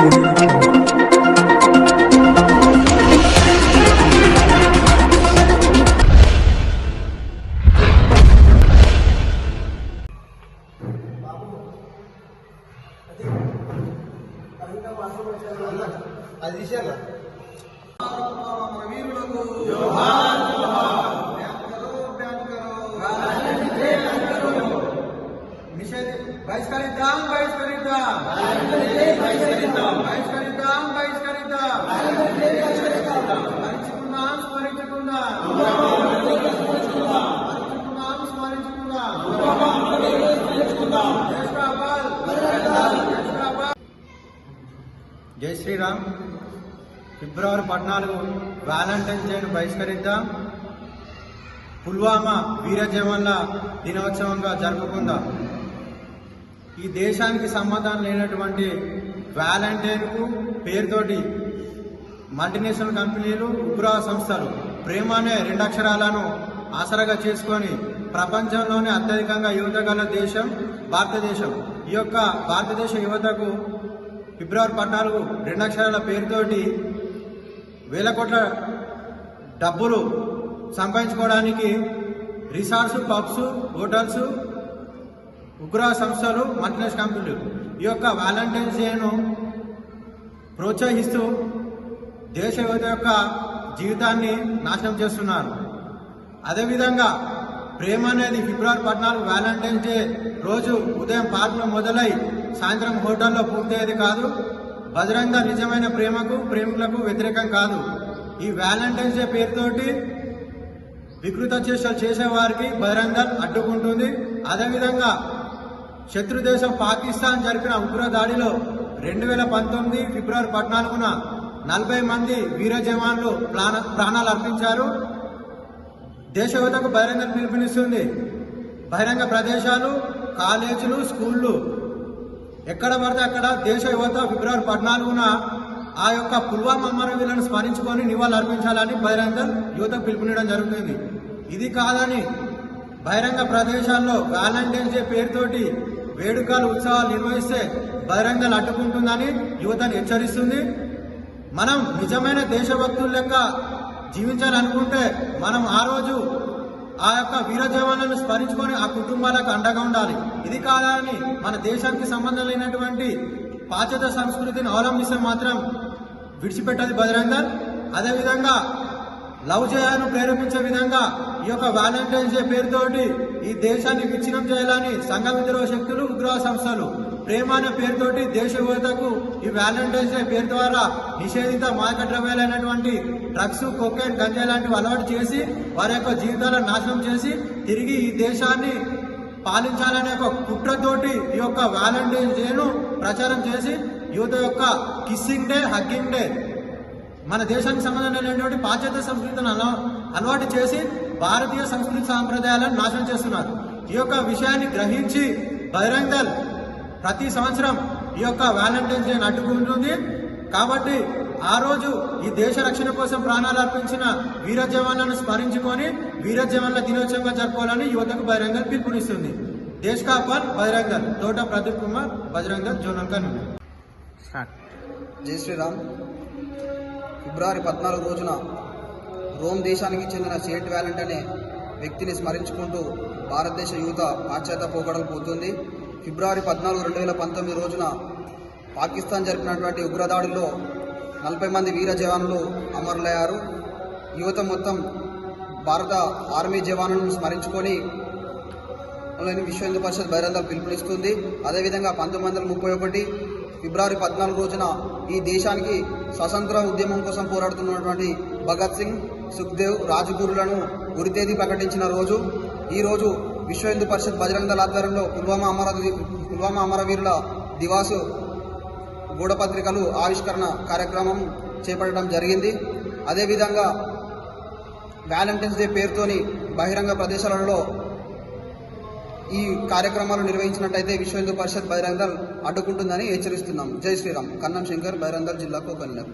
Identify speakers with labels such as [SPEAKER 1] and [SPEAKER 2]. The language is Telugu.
[SPEAKER 1] Audio Jungle.
[SPEAKER 2] అది తీసేయాలా బహిష్కరిద్దాం బహిష్కరిద్దాం. బహిష్కరిద్దాం. బహిష్కరిద్దాం బహిష్కరిద్దాం. స్మరించుకుందాం స్మరించుకుందాం. స్మరించుకుందాం స్మరించుకుందాం. జై శ్రీరామ్. జై శ్రీరామ్. ఫిబ్రవరి పద్నాలుగు వ్యాలంటైన్స్ డేను బహిష్కరిద్దాం. పుల్వామా వీర జవాన్ల దినోత్సవంగా జరుపుకుందాం. ఈ దేశానికి సంబంధం లేనటువంటి వ్యాలంటైన్కు పేరుతోటి మల్టీనేషనల్ కంపెనీలు ఉగ్రవాద సంస్థలు ప్రేమ అనే రెండు అక్షరాలను ఆసరాగా చేసుకొని ప్రపంచంలోనే అత్యధికంగా యువత గల దేశం భారతదేశం. ఈ యొక్క భారతదేశ యువతకు ఫిబ్రవరి పద్నాలుగు రెండు అక్షరాల పేరుతోటి వేల కోట్ల డబ్బులు సంపాదించుకోవడానికి రిసార్ట్స్ పబ్స్ హోటల్స్ ఉగ్ర సంస్థలు మల్టీనేషనల్ కంపెనీలు ఈ యొక్క వ్యాలంటైన్స్ డేను ప్రోత్సహిస్తూ దేశ యువత యొక్క జీవితాన్ని నాశనం చేస్తున్నారు. అదేవిధంగా ప్రేమ అనేది ఫిబ్రవరి పద్నాలుగు వ్యాలంటైన్స్ డే రోజు ఉదయం పార్క్లో మొదలై సాయంత్రం హోటల్లో పూర్తయ్యేది కాదు. బజరంగ నిజమైన ప్రేమకు ప్రేమికులకు వ్యతిరేకం కాదు. ఈ వ్యాలంటైన్స్ డే పేరుతోటి వికృత చేసే చేసేవారికి బహిరంగల్ అడ్డుకుంటుంది. అదేవిధంగా శత్రు దేశం పాకిస్తాన్ జరిపిన ఉగ్ర దాడిలో రెండు వేల పంతొమ్మిది ఫిబ్రవరి పద్నాలుగున నలభై మంది వీర జవాన్లు ప్రాణ ప్రాణాలు అర్పించారు. దేశ యువతకు బహిరంగ పిలుపునిస్తుంది బహిరంగ ప్రదేశాలు కాలేజీలు స్కూళ్ళు. ఎక్కడ పడితే అక్కడ దేశ యువత ఫిబ్రవరి పద్నాలుగున ఆ యొక్క పుల్వామా అమరవీరులను స్మరించుకొని నివాళులు అర్పించాలని బహిరంగ యువత పిలుపునియడం జరుగుతుంది. ఇది కాదని బహిరంగ ప్రదేశాల్లో వ్యాలంటైన్స్ డే పేరుతోటి వేడుకలు ఉత్సవాలు నిర్వహిస్తే బహిరంగలు అడ్డుకుంటుందని యువతను హెచ్చరిస్తుంది. మనం నిజమైన దేశభక్తుల లెక్క జీవించాలనుకుంటే మనం ఆ రోజు ఆ యొక్క వీర జవాన్లను స్మరించుకొని ఆ కుటుంబాలకు అండగా ఉండాలి. ఇది కాదని మన దేశానికి సంబంధం లేనటువంటి పాశ్చాత్య సంస్కృతిని అవలంబిస్తే మాత్రం విడిచిపెట్టది బహిరంగ. అదేవిధంగా లవ్ చేయాలను ప్రేరేపించే విధంగా ఈ యొక్క వ్యాలంటైన్స్ డే పేరుతోటి ఈ దేశాన్ని విచ్ఛిన్నం చేయాలని సంఘ విద్రోహ శక్తులు ఉగ్రవాద సంస్థలు ప్రేమ అనే పేరుతోటి దేశ యువతకు ఈ వ్యాలంటైన్స్ డే పేరు ద్వారా నిషేధిత మాయక ద్రవ్యాలైనటువంటి డ్రగ్స్ కొకైన్ గంజా లాంటివి అలవాటు చేసి వారి యొక్క జీవితాలను నాశనం చేసి తిరిగి ఈ దేశాన్ని పాలించాలనే ఒక కుట్రతోటి ఈ యొక్క వ్యాలంటైన్స్ డేను ప్రచారం చేసి యువత యొక్క కిస్సింగ్ డే హగ్గింగ్ డే మన దేశానికి సంబంధం లేనటువంటి పాశ్చాత్య సంస్కృతిని అలవాటు చేసి భారతీయ సంస్కృతి సాంప్రదాయాలను నాశనం చేస్తున్నారు. ఈ యొక్క విషయాన్ని గ్రహించి బహిరంగల్ ప్రతి సంవత్సరం ఈ యొక్క వ్యాలంటైన్స్ డే అడ్డుకుంటుంది కాబట్టి ఆ రోజు ఈ దేశ రక్షణ కోసం ప్రాణాలు అర్పించిన వీర జవాన్లను స్మరించుకొని వీర జవాన్ల దినోత్సవంగా జరుపుకోవాలని యువతకు బహిరంగ పిలుపునిస్తుంది. దేశ్ కాపాల్ బహిరంగల్ తోట ప్రదీప్ కుమార్ బజరంగల్ జోనంకర్
[SPEAKER 3] జై శ్రీరామ్. ఫిబ్రవరి పద్నాలుగు రోజున రోమ్ దేశానికి చెందిన సేట్ వ్యాలెంట్ అనే వ్యక్తిని స్మరించుకుంటూ భారతదేశ యువత పాశ్చాత్య పోకడలు పోతుంది. ఫిబ్రవరి పద్నాలుగు రెండు వేల పంతొమ్మిది రోజున పాకిస్తాన్ జరిపినటువంటి ఉగ్రదాడుల్లో నలభై మంది వీర జవాన్లు అమరులయ్యారు. యువత మొత్తం భారత ఆర్మీ జవాన్లను స్మరించుకొని విశ్వ హిందూ పరిషత్ బహిరంగ పిలుపునిస్తుంది. అదేవిధంగా పంతొమ్మిది వందల ముప్పై ఒకటి ఫిబ్రవరి పద్నాలుగు రోజున ఈ దేశానికి స్వతంత్ర ఉద్యమం కోసం పోరాడుతున్నటువంటి భగత్ సింగ్ సుఖ్దేవ్ రాజగురులను ఉరితేదీ ప్రకటించిన రోజు ఈ రోజు విశ్వ హిందూ పరిషత్ బజరంగ దళ ఆధ్వర్యంలో పుల్వామా అమర పుల్వామా అమరవీరుల దివాసు గూఢపత్రికలు ఆవిష్కరణ కార్యక్రమం చేపట్టడం జరిగింది. అదేవిధంగా వ్యాలంటైన్స్ డే పేరుతోని బహిరంగ ప్రదేశాలలో ఈ కార్యక్రమాలు నిర్వహించినట్టయితే విశ్వ హిందూ పరిషత్ బహిరంగల్ అడ్డుకుంటుందని హెచ్చరిస్తున్నాం. జై శ్రీరామ్. కన్నం శంకర్ బహిరంగ జిల్లాకు కన్నం